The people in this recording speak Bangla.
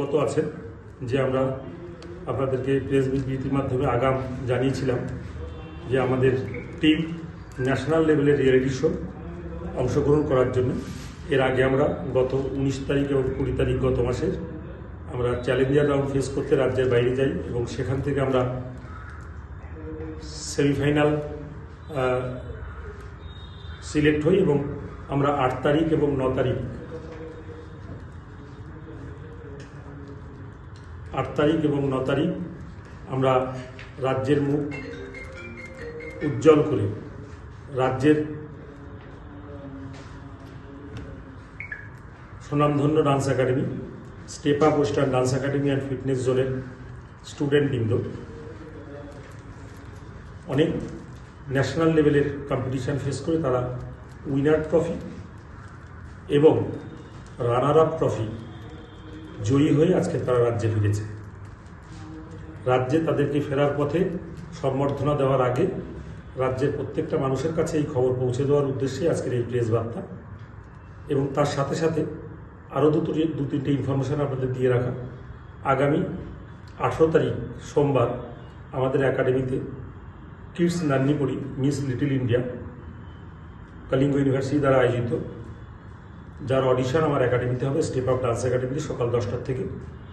অবগত আছেন যে আমরা আপনাদেরকে প্রেস বিবৃতির মাধ্যমে আগাম জানিয়েছিলাম যে আমাদের টিম ন্যাশনাল লেভেলের রিয়েলিটি শো অংশগ্রহণ করার জন্য। এর আগে আমরা গত উনিশ তারিখ এবং কুড়ি তারিখ গত মাসের আমরা চ্যালেঞ্জার রাউন্ড ফেস করতে রাজ্যের বাইরে যাই এবং সেখান থেকে আমরা সেমিফাইনাল সিলেক্ট হই এবং আমরা আট তারিখ এবং ন তারিখ আট তারিখ এবং ন তারিখ আমরা রাজ্যের মুখ উজ্জ্বল করে। রাজ্যের সুনামধন্য dance academy, step up dance academy and fitness জোনের স্টুডেন্টবৃন্দ অনেক ন্যাশনাল লেভেলের কম্পিটিশান ফেস করে তারা উইনার ট্রফি এবং রানার আপ ট্রফি জয়ী হয়ে আজকে তারা রাজ্যে ফিরেছে। রাজ্যে তাদেরকে ফেরার পথে সম্বর্ধনা দেওয়ার আগে রাজ্যের প্রত্যেকটা মানুষের কাছে এই খবর পৌঁছে দেওয়ার উদ্দেশ্যে আজকের এই প্রেস বার্তা। এবং তার সাথে সাথে আরও দুটো দু তিনটে ইনফরমেশান আপনাদের দিয়ে রাখা। আগামী আঠেরো তারিখ সোমবার আমাদের একাডেমিতে kids নান্নিপুরি Miss Little India, Kalinga university দ্বারা আয়োজিত যার অডিশন আমার একাডেমিতে হবে স্টেপ আপ ডান্স একাডেমিতে সকাল দশটার থেকে।